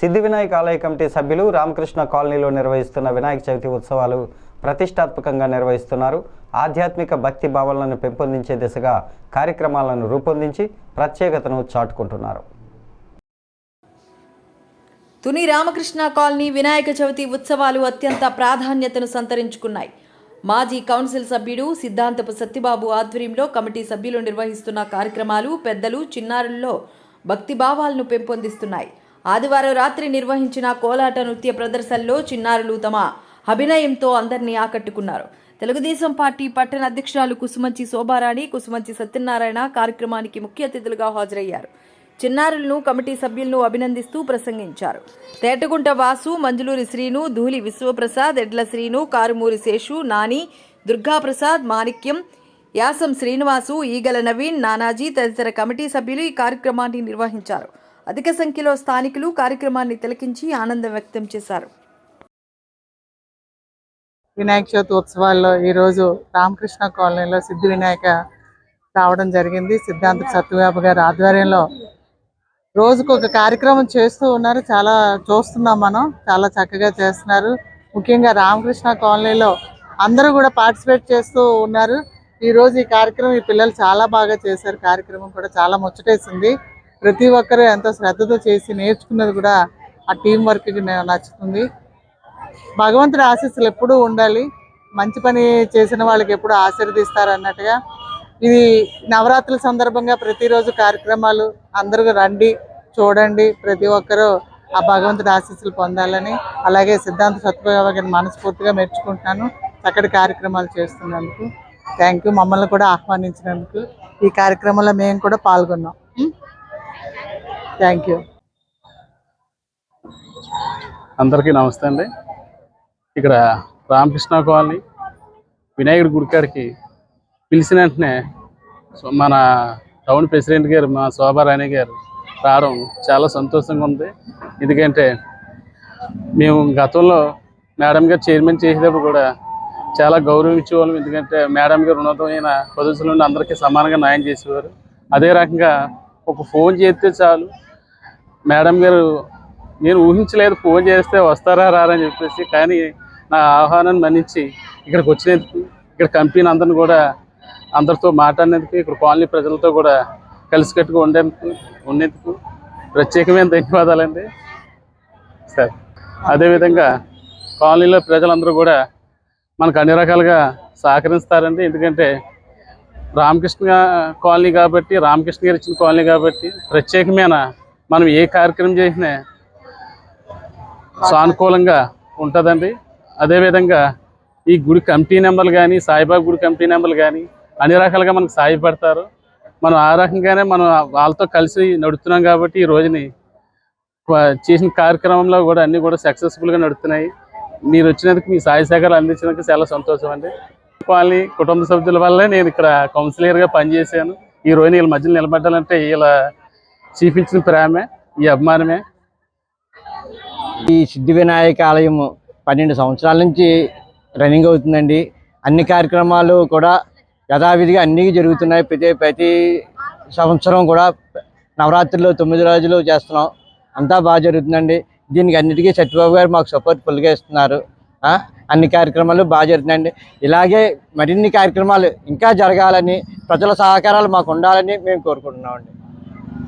సిద్ధి వినాయక ఆలయ కమిటీ సభ్యులు రామకృష్ణ కాలనీలో నిర్వహిస్తున్న వినాయక చవితి ఉత్సవాలు ప్రతిష్టాత్మకంగా నిర్వహిస్తున్నారు. ఆధ్యాత్మిక భక్తి భావాలను పెంపొందించే దిశగా కార్యక్రమాలను రూపొందించి ప్రత్యేకతను చాటుకుంటున్నారు. తుని రామకృష్ణ కాలనీ వినాయక చవితి ఉత్సవాలు అత్యంత ప్రాధాన్యతను సంతరించుకున్నాయి. మాజీ కౌన్సిల్ సభ్యుడు సిద్ధాంతపు సత్యబాబు ఆధ్వర్యంలో కమిటీ సభ్యులు నిర్వహిస్తున్న కార్యక్రమాలు పెద్దలు చిన్నారుల్లో భక్తి భావాలను పెంపొందిస్తున్నాయి. ఆదివారం రాత్రి నిర్వహించిన కోలాట నృత్య ప్రదర్శనలో చిన్నారులు తమ అభినయంతో అందరినీ ఆకట్టుకున్నారు. తెలుగుదేశం పార్టీ పట్టణ అధ్యక్షురాలు కుసుమంచి శోభారాణి కుసుమంచి సత్యనారాయణ కార్యక్రమానికి ముఖ్య అతిథులుగా హాజరయ్యారు. చిన్నారులను కమిటీ సభ్యులను అభినందిస్తూ ప్రసంగించారు. తేటగుంట వాసు మంజులూరి శ్రీను ధూళి విశ్వప్రసాద్ ఎడ్ల శ్రీను కారుమూరి శేషు నాని దుర్గాప్రసాద్ మాణిక్యం యాసం శ్రీనివాసు ఈగల నవీన్ నానాజీ తదితర కమిటీ సభ్యులు ఈ కార్యక్రమాన్ని నిర్వహించారు. అధిక సంఖ్యలో స్థానికులు కార్యక్రమాన్ని తిలకించి ఆనందం వ్యక్తం చేశారు. వినాయక చవితి ఉత్సవాల్లో ఈరోజు రామకృష్ణ కాలనీలో సిద్ధి వినాయక రావడం జరిగింది. సిద్ధాంత సత్యబాబు గారి ఆధ్వర్యంలో రోజుకు ఒక కార్యక్రమం చేస్తూ ఉన్నారు. చాలా చూస్తున్నాం మనం. చాలా చక్కగా చేస్తున్నారు. ముఖ్యంగా రామకృష్ణ కాలనీలో అందరూ కూడా పార్టిసిపేట్ చేస్తూ ఉన్నారు. ఈ రోజు ఈ కార్యక్రమం ఈ పిల్లలు చాలా బాగా చేశారు. కార్యక్రమం కూడా చాలా ముచ్చటేసింది. ప్రతి ఒక్కరూ ఎంతో శ్రద్ధతో చేసి నేర్చుకున్నది కూడా ఆ టీం వర్క్కి నచ్చుతుంది. భగవంతుడి ఆశీస్సులు ఎప్పుడూ ఉండాలి. మంచి పని చేసిన వాళ్ళకి ఎప్పుడు ఆశీర్వదిస్తారు అన్నట్టుగా. ఇది నవరాత్రుల సందర్భంగా ప్రతిరోజు కార్యక్రమాలు అందరూ రండి చూడండి. ప్రతి ఒక్కరూ ఆ భగవంతుడి ఆశీస్సులు పొందాలని అలాగే సిద్ధాంత సత్యబాబు గారిని మనస్ఫూర్తిగా మెచ్చుకుంటున్నాను. చక్కటి కార్యక్రమాలు చేస్తున్నందుకు. థ్యాంక్ యూ మమ్మల్ని కూడా ఆహ్వానించినందుకు. ఈ కార్యక్రమంలో మేము కూడా పాల్గొన్నాం. Thank you. అందరికీ నమస్తే అండి. ఇక్కడ రామకృష్ణ కాలనీ వినాయకుడి గుడికాడికి పిలిచిన వెంటనే మన టౌన్ ప్రెసిడెంట్ గారు మా శోభారాణి గారు రావడం చాలా సంతోషంగా ఉంది. ఎందుకంటే మేము గతంలో మేడం గారు చైర్మన్ చేసేటప్పుడు కూడా చాలా గౌరవించేవాళ్ళం. ఎందుకంటే మేడం గారు ఉన్నతమైన ప్రదర్శనలు నుండి అందరికీ సమానంగా న్యాయం చేసేవారు. అదే రకంగా ఒక ఫోన్ చేస్తే చాలు మేడం గారు నేను ఊహించలేదు ఫోన్ చేస్తే వస్తారా రారని చెప్పేసి కానీ నా ఆహ్వానాన్ని మన్నించి ఇక్కడికి వచ్చినందుకు ఇక్కడ కంపెనీ అందరిని కూడా అందరితో మాట్లాడినందుకు ఇక్కడ కాలనీ ప్రజలతో కూడా కలిసికట్టుగా ఉండేందుకు ఉండేందుకు ప్రత్యేకమైన ధన్యవాదాలండి. సరే అదేవిధంగా కాలనీలో ప్రజలందరూ కూడా మనకు అన్ని రకాలుగా సహకరిస్తారండి. ఎందుకంటే రామకృష్ణ కాలనీ కాబట్టి రామకృష్ణ గారు ఇచ్చిన కాలనీ కాబట్టి ప్రత్యేకమైన మనం ఏ కార్యక్రమం చేసినా సానుకూలంగా ఉంటుందండి. అదేవిధంగా ఈ గుడి కమిటీ నెంబర్లు కానీ సాయిబాబా గుడి కమిటీ నెంబర్లు కానీ అన్ని రకాలుగా మనకు సాయపడతారు మనం ఆ రకంగానే మనం వాళ్ళతో కలిసి నడుస్తున్నాం కాబట్టి ఈ రోజుని చేసిన కార్యక్రమంలో కూడా అన్నీ కూడా సక్సెస్ఫుల్గా నడుస్తున్నాయి మీరు వచ్చినందుకు మీ సాయి సహకారాలు అందించినందుకు చాలా సంతోషం అండి. వాళ్ళని కుటుంబ సభ్యుల వల్లే నేను ఇక్కడ కౌన్సిలర్గా పనిచేశాను. ఈ రోజు వీళ్ళ మధ్యలో నిలబడ్డాలంటే వీళ్ళ చూపించిన ప్రేమే ఈ అభిమానమే. ఈ సిద్ధి వినాయక ఆలయము పన్నెండు సంవత్సరాల నుంచి రన్నింగ్ అవుతుందండి. అన్ని కార్యక్రమాలు కూడా యథావిధిగా అన్నీ జరుగుతున్నాయి. ప్రతి ప్రతి సంవత్సరం కూడా నవరాత్రులు తొమ్మిది రోజులు చేస్తున్నాం. అంతా బాగా జరుగుతుందండి. దీనికి అన్నిటికీ సత్యబాబు గారు మాకు సపోర్ట్ ఫుల్గా ఇస్తున్నారు. అన్ని కార్యక్రమాలు బాగా జరుగుతున్నాయండి. ఇలాగే మరిన్ని కార్యక్రమాలు ఇంకా జరగాలని ప్రజల సహకారాలు మాకు ఉండాలని మేము కోరుకుంటున్నామండి.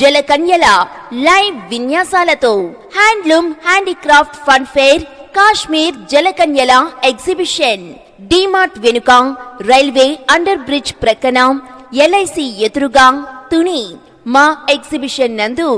జలకన్యల live విన్యాసాలతో handloom handicraft fun fair Kashmir జలకన్యల exhibition. DMart వెనుక రైల్వే అండర్ బ్రిడ్జ్ ప్రక్కన ఎల్ఐసి ఎదురుగా తుని మా ఎగ్జిబిషన్ నందు